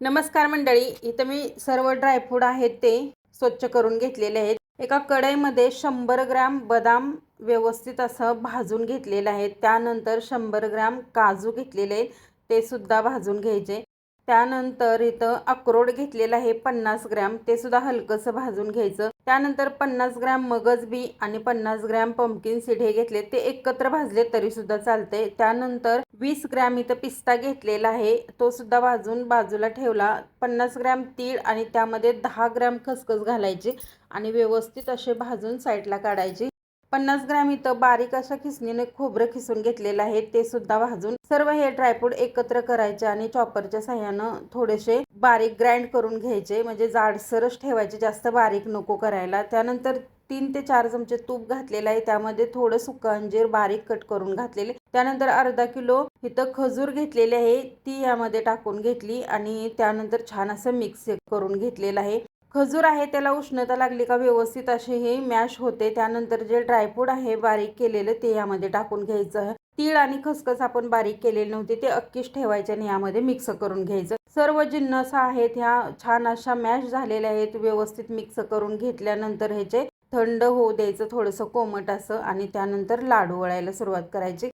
नमस्कार मंडळी इथं मी सर्व ड्रायफ्रूट आहेत ते स्वच्छ करून घेतलेले आहेत. एका कढईमध्ये शंभर ग्रॅम बदाम व्यवस्थित असं भाजून घेतलेलं आहे. त्यानंतर शंभर ग्रॅम काजू घेतलेले आहेत. ते सुद्धा भाजून घ्यायचे. त्यानंतर इथं अक्रोड घेतलेलं आहे पन्नास ग्रॅम. ते सुद्धा हलकंसं भाजून घ्यायचं. त्यानंतर पन्नास ग्रॅम मगज बी आणि पन्नास ग्रॅम पंपकिन सीड हे घेतले. ते एकत्र भाजले तरी सुद्धा चालते त्यानंतर वीस ग्रॅम इथं पिस्ता घेतलेला आहे. तो सुद्धा भाजून बाजूला ठेवला. पन्नास ग्रॅम तीळ आणि त्यामध्ये दहा ग्रॅम खसखस घालायची आणि व्यवस्थित असे भाजून साईडला काढायची. पन्नास ग्रॅम इथं बारीक अशा खिसणीने खोबरं खिसून घेतलेलं आहे. ते सुद्धा भाजून सर्व हे ड्रायफ्रूट एकत्र करायचे आणि चॉपरच्या साह्यानं थोडेसे बारीक ग्राइंड करून घ्यायचे. म्हणजे जाडसरच ठेवायचे जास्त बारीक नको करायला. त्यानंतर तीन ते चार चमचे तूप घातलेलं आहे. त्यामध्ये थोडं सुकं अंजीर बारीक कट करून घातलेले. त्यानंतर अर्धा किलो इथं खजूर घेतलेले आहे. ती यामध्ये टाकून घेतली आणि त्यानंतर छान असं मिक्स करून घेतलेलं आहे. खजूर आहे त्याला उष्णता लागली का व्यवस्थित असे हे मॅश होते. त्यानंतर जे ड्रायफ्रूट आहे बारीक केलेलं ते यामध्ये टाकून घ्यायचं. तीळ आणि खसखस आपण बारीक केलेले नव्हते ते अक्कीच ठेवायचे आणि यामध्ये मिक्स करून घ्यायचं. सर्व जिन्नस आहेत ह्या छान अशा मॅश झालेल्या आहेत व्यवस्थित मिक्स करून घेतल्यानंतर ह्याचे थंड होऊ द्यायचं थोडंसं कोमट असं आणि त्यानंतर लाडू वळायला सुरुवात करायची.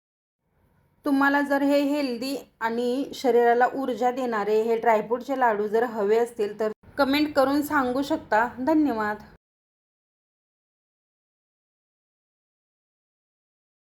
तुम्हाला जर हे हेल्दी आणि शरीराला ऊर्जा देणारे हे ड्रायफ्रूटचे लाडू जर हवे असतील तर कमेंट करून सांगू शकता. धन्यवाद.